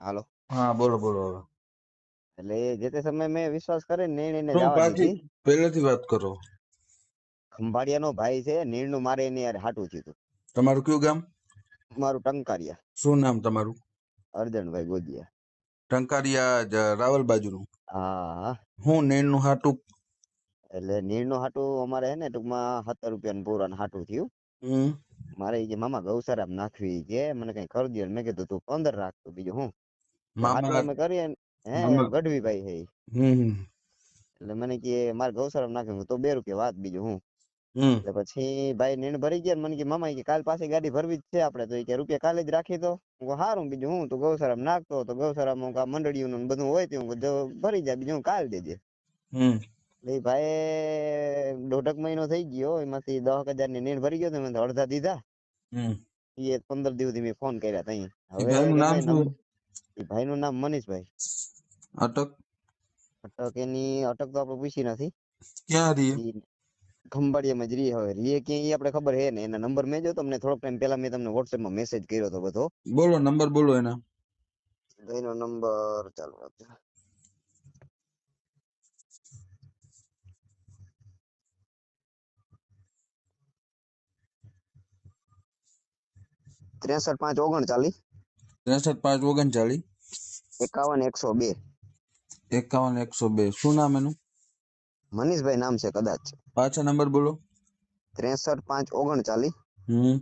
હાલો. હા બોલો બોલો એટલે જે તે સમયે મેં વિશ્વાસ કરીને નિર્ણયને શું જવા પાછી દીધી. પહેલેથી વાત કરો. ખંભાળિયાનો ભાઈ છે નીરનું મારે એની યાર હાટું થયું તમારું કયું ગામ? મારું ટંકારિયા. શું નામ તમારું? અર્જણભાઈ ગોદિયા. ટંકારિયા જ રાવલ બાજુનું. હા. હા હું નેણનું હાટું? એટલે નીરનું હાટું અમારે હે ને ટૂંકમાં સત્તર રૂપિયાનું પૂરાનું હાટું થયું. હમ. મારે ઈ કે મામા ગૌશાળામાં નાખવી છે મને કઈ કરી દો મેં કીધું તું પંદર રાખતો બીજું હું. મામા અમે કરીએ હે ગઢવીભાઈ છે હમ એટલે મને કે મારે ગૌશાળામાં નાખવી તો બે રૂપિયા વાત બીજું હું. એટલે પછી ભાઈ નીણ ભરી ગયા મને કે મામા કે કાલ પાછી ગાડી ભરવી જ છે આપણે તો કે રૂપિયા કાલે જ રાખી દો. હું હારું બીજું હું તું ગૌશાળામાં નાખતો તો ગૌશાળામાં મંડળીઓનું ને બધું હોય તે હું ભરી જાય બીજું હું કાલ દેજે હમ. ભાઈ દોઢક મહિનો થઈ ગયો એમાંથી દસ હજારની નીણ ભરી ગયો તો મેં અડધા દીધા. એ પંદર દિવસ મેં ફોન કર્યા તઈ. ઈ ભાઈનું નામ શું ઈ ભાઈનું નામ મનીષભાઈ. અટક. અટક એની અટક તો આપણે પૂછી નથી. ક્યાં રહી ઈ ખંભાળિયામાં જ રહી હવે. રીએ ક્યાં ઈ આપણે ખબર હે ને એના નંબર મેં જો તમને થોડોક ટાઈમ પહેલા મેં તમને WhatsApp માં મેસેજ કર્યો હતો બધો. બોલો નંબર બોલો એના. તો એનો નંબર ચાલો આપજો. ત્રેસઠ પાંચ ઓગણચાલીસ. ત્રેસઠ પાંચ ઓગણચાલીસ એકાવન એકસો બે. એકાવન એકસો બે. શું નામ એનું? મનીષભાઈ નામ છે કદાચ. પાછા નંબર બોલો. ત્રેસઠ પાંચ ઓગણચાલીસ હમ.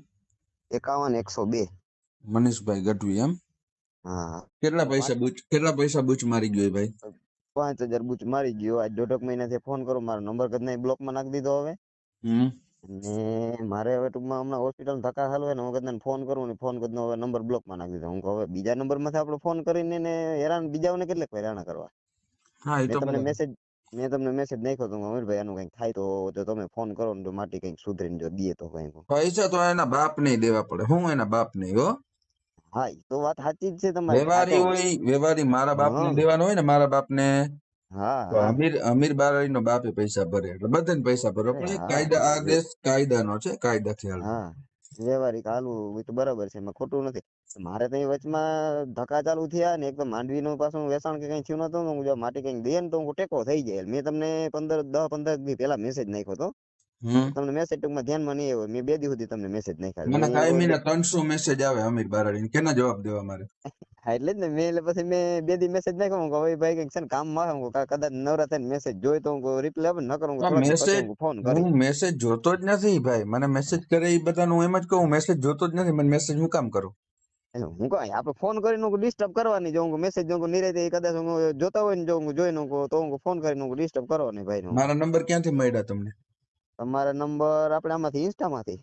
એકાવન એકસો બે. મનીષભાઈ ગઢવી એમ? હા. કેટલા પૈસા બૂચ કેટલા પૈસા બૂચ મારી ગયો ભાઈ? પાંચ હજાર બૂચ મારી ગયો. આજ દોઢક મહિનાથી ફોન કરો. મારો નંબર કદાચ બ્લોકમાં નાખી દીધો હવે. હમ. ને મારે હવે ટૂંકમાં હમણાં હોસ્પિટલ ધક્કા હાલવે ને હું કદાચ ફોન કરું ને ફોન કદાચ હવે નંબર બ્લોકમાં નાખી દીધો. હું કહું હવે બીજા નંબરમાંથી આપણે ફોન કરીને ને હેરાન બીજાઓને કેટલે હેરાન કરવા? હા એ મેં તો તમને મેસેજ મેં તમને મેસેજ નાખ્યો તો અમીરભાઈ આનું કંઈક થાય તો તો તમે ફોન કરો ને તો માટી કંઈક સુધરીને જો દે તો કંઈક. પૈસા તો એના બાપ ને દેવા પડે. હું એના બાપ ને હો? હા તો વાત સાચી જ છે તમારી. વેવારી હોય વેવારી મારા બાપ ને દેવાનો હોય ને મારા બાપ ને તો હા. અમીર અમીર બારાડી નો બાપે પૈસા ભરે એટલે બધાને પૈસા ભરે. પણ હા, કાયદા આ વે- દેશ કાયદાનો છે કાયદાથી હાલવું હા વ્યવહારિક હાલવું એ તો બરાબર છે એમાં ખોટું નથી. મારે તો વચમાં ધક્કા ચાલુ થયા ને એકદમ માંડવીનું પાછું વેચાણ કે કઈ થયું નતું હું જો માટી કઈ દે ને તો હું ટેકો થઈ જાય. મેં તમને પંદર દસ પંદર દી પહેલા મેસેજ નાખ્યો હતો. તમને મેસેજ ટૂંકમાં ધ્યાનમાં નહીં આવ્યો મેં બે દિવસ સુધી તમને મેસેજ નાખ્યા મને કાયમી ના ત્રણસો મેસેજ આવે અમીર બારાડી કેના જવાબ દેવા મારે હા એટલે જ ને મેં એટલે પછી મેં બે દી મેસેજ નાખ્યો હું કહું, હવે ભાઈ કંઈક છે ને કામમાં હું કદાચ નવરા થઈને મેસેજ જોઈ તો હું રિપ્લાય આપે ન કરું હું ફોન કરું હું મેસેજ જોતો જ નથી ભાઈ મને મેસેજ કરે એ બધાનું એમ જ કહું મેસેજ જોતો જ નથી મને મેસેજ હું કામ કરું હું કઈ આપણે ફોન કરીને હું ડિસ્ટર્બ કરવાની જો હું મેસેજ જો નિરાય કદાચ હું જોતા હોય ને જો હું જોઈને તો હું ફોન કરીને હું ડિસ્ટર્બ કરવાની ભાઈ મારા નંબર ક્યાંથી મળ્યા તમને તમારા નંબર આપણે આમાંથી ઇન્સ્ટા માંથી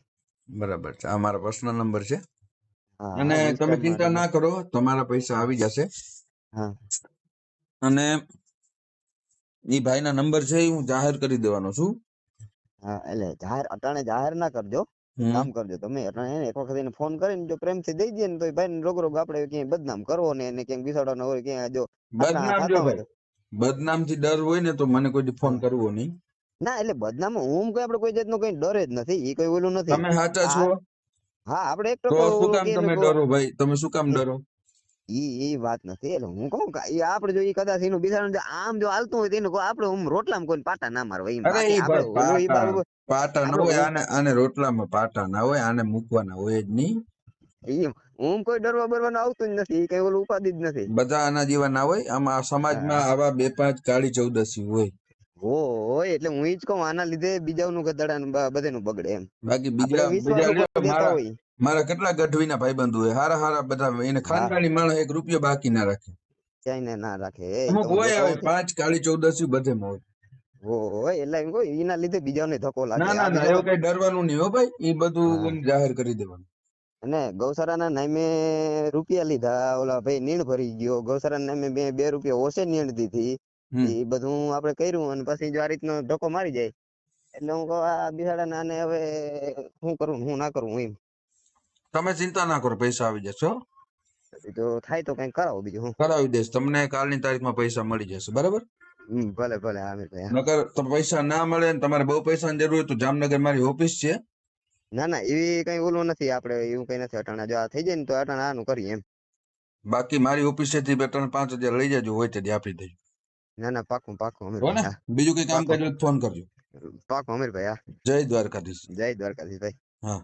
બરાબર છે. આ મારો પર્સનલ નંબર છે. અને તમે ચિંતા ના કરો તમારા પૈસા આવી જશે. અને એ ભાઈના નંબર છે હું જાહેર કરી દેવાનો છું. હા એટલે જાહેર અટાણે જાહેર ના કરજો. કામ કરજો તમે. અટાણે એને એક વખત એને ફોન કરીને જો પ્રેમથી દઈ દઈએ ને તો ભાઈ રોગ રોગ આપણે ક્યાંય બદનામ કરવો ને એને ક્યાંક બિસાડવાનો હોય ક્યાંય જો બદનામ જો હોય બદનામથી ડર હોય ને તો મને કોઈ ફોન કરવો નહીં. ના એટલે બદનામ હું કોઈ આપણે કોઈ જાતનો કઈ ડર જ નથી એ કોઈ ઓલું નથી. તમે સાચા છો? હા આપણે એક તો શું કામ તમે ડરો ભાઈ? તમે શું કામ ડરો? ઈ ઈ વાત નથી એટલે હું કહું કે આપણે જો ઈ કદાચ એનું બિચારાનું આમ જો હાલતું હોય તેને આપણે આમ રોટલામાં કોઈ પાટા ના મારવા એમ અરે ઈ પાટા. પાટા ના હોય હું- આને આને રોટલામાં પાટા ના હોય આને મૂકવાના હોય જ નહીં. હું કોઈ ડરવા બરવાનું આવતું જ નથી કઈ ઓલું ઉપાધિ જ નથી. બધા આના જેવા ના હોય. આમાં સમાજમાં આવા બે પાંચ કાળી ચૌદસી હોય. હોય એટલે હું ઈ જ કહું આના લીધે બીજાનું ગધડા બધાનું બગડે એમ. બાકી બીજા મારા કેટલા ગઢવીના ભાઈબંધો હોય? હારા હારા બધા એને ખાનદાની માણસ એક રૂપિયો બાકી ના રાખે. ક્યાંય ના રાખે? અમુક હોય પાંચ કાળી ચૌદસી બધે માં હોય એટલે એમ ઈના લીધે બીજાને ધક્કો લાગે. ના ના ના બીજા એવું કઈ ડરવાનું નહીં હો ભાઈ. એ બધું જાહેર કરી દેવાનું. અને ગૌશાળાના નામે રૂપિયા લીધા. ઓલા ભાઈ નીણ ભરી ગયો. ગૌશાળાના નામે બે બે રૂપિયા ઓછે નીણ દીધી. એ બધું આપણે કર્યું અને પછી જો આ રીતનો ધક્કો મારી જાય એટલે હું કહું આ બિહાડા નાને હવે શું કરું હું ના કરું એમ. તમે ચિંતા ના કરો પૈસા આવી જશે જો થાય તો કઈ કરાવો બીજું હું. કરાવી દઈશ. તમને કાલની તારીખમાં પૈસા મળી જશે બરાબર? ભલે ભલે આમિરભાઈ ભાઈ નકર તો પૈસા ના મળે ને તમારે બહુ પૈસાની જરૂર હોય તો જામનગર મારી ઓફિસ છે. ના ના એવી કઈ ઓલું નથી આપણે એવું કઈ નથી અટાણા. જો આ થઈ જાય ને તો અટાણા આનું કરીએ એમ. બાકી મારી ઓફિસેથી બે ત્રણ પાંચ હજાર લઈ જજો હોય તે આપી દેજો. ના ના પાકું પાકું અમીર ભાઈ બીજું કઈ કામ કરજો ફોન કરજો. પાકું અમીરભાઈ હા. જય દ્વારકાધીશ. જય દ્વારકાધીશ ભાઈ. હા.